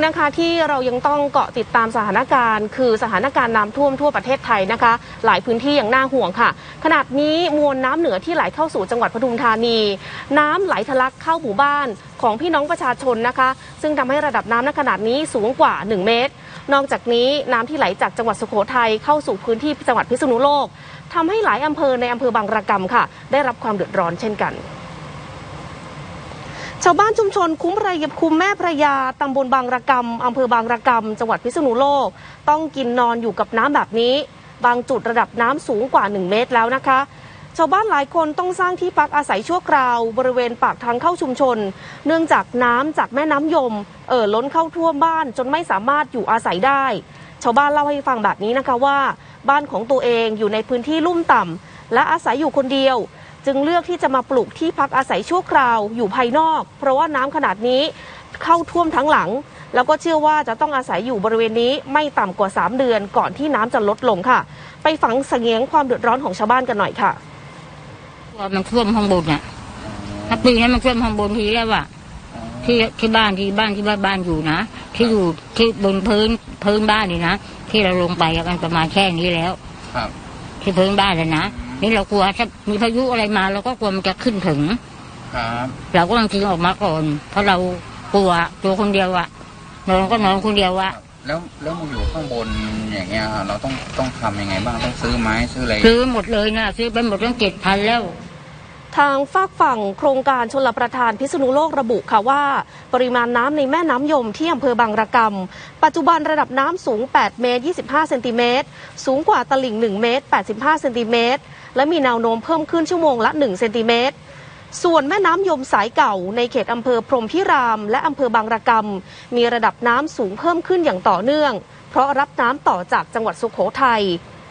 งนะคะที่เรายังต้องเกาะติดตามสถานการณ์ คือสถานการณ์น้ำท่วมทั่วประเทศไทยนะคะ หลายพื้นที่อย่างน่าห่วงค่ะ ขนาดนี้มวลน้ำเหนือที่ไหลเข้าสู่จังหวัดปทุมธานี น้ำไหลทะลักเข้าหมู่บ้านของพี่น้องประชาชนนะคะ ซึ่งทำให้ระดับน้ำณขนาดนี้สูงกว่า 1 เมตร นอกจากนี้น้ำที่ไหลจากจังหวัดสุโขทัยเข้าสู่พื้นที่จังหวัดพิษณุโลกทำให้หลายอำเภอในอำเภอบางระกำค่ะ ได้รับความเดือดร้อนเช่นกัน ชาวบ้านชุมชนคุ้มระยคุ้มแม่พระยาตำบลบางระกำอำเภอบางระกำจังหวัดพิษณุโลก ต้องกินนอนอยู่กับน้ำแบบนี้ บางจุดระดับน้ำสูงกว่า 1 เมตรแล้วนะคะ ชาวบ้านหลายคนต้องสร้างที่พักอาศัยชั่วคราว บริเวณปากทางเข้าชุมชน เนื่องจากน้ำจากแม่น้ำยม เอ่อล้นเข้าท่วมบ้านจนไม่สามารถอยู่อาศัยได้ ชาวบ้านเล่าให้ฟังแบบนี้นะคะว่า บ้านของตัวเองอยู่ในพื้นที่ลุ่มต่ำและอาศัยอยู่คนเดียว จึงเลือกที่จะมาปลูกที่พักอาศัยชั่วคราวอยู่ภายนอก เพราะว่าน้ำขนาดนี้เข้าท่วมทั้งหลัง แล้วก็เชื่อว่าจะต้องอาศัยอยู่บริเวณนี้ไม่ต่ำกว่า 3 เดือนก่อนที่น้ำจะลดลงค่ะ ไปฝังเสงียงความเดือดร้อนของชาวบ้านกันหน่อยค่ะว่ามันท่วมข้างบนอะถ้าปีนี้มันท่วมข้างบนทีแล้วอะที่ที่บ้านที่บ้านที่บ้านบ้านอยู่นะที่อยู่ที่บนพื้นพื้นบ้านนี่นะที่เราลงไปกันประมาณแค่นี้แล้ว ครับ ที่พื้นบ้านเลยนะ นี่เรากลัวถ้ามีพายุอะไรมาเราก็กลัวมันจะขึ้นถึง ครับ เราก็ต้องทิ้งออกมาก่อน เพราะเรากลัวตัวคนเดียวอะนอนก็นอนคนเดียวอะแล้วแล้วมาอยู่ข้างบนอย่างเงี้ยเราต้องต้องทำยังไงบ้างต้องซื้อไม้ซื้ออะไรซื้อหมดเลยนะซื้อไปหมดตั้งเจ็ดพันแล้ว ทางฝากฝั่งโครงการชลประทานพิษณุโลกระบุค่ะว่า ปริมาณน้ำในแม่น้ำยมที่อำเภอบางระกำปัจจุบันระดับน้ำสูง 8 เมตร 25 เซนติเมตร สูงกว่าตลิ่ง 1 เมตร 85 เซนติเมตร และมีแนวโน้มเพิ่มขึ้นชั่วโมงละ 1 เซนติเมตรส่วนแม่น้ำยมสายเก่าในเขตอำเภอพรมพิราม และอำเภอบางระกำมีระดับน้ำสูงเพิ่มขึ้นอย่างต่อเนื่อง เพราะรับน้ำต่อจากจังหวัดสุโขทัย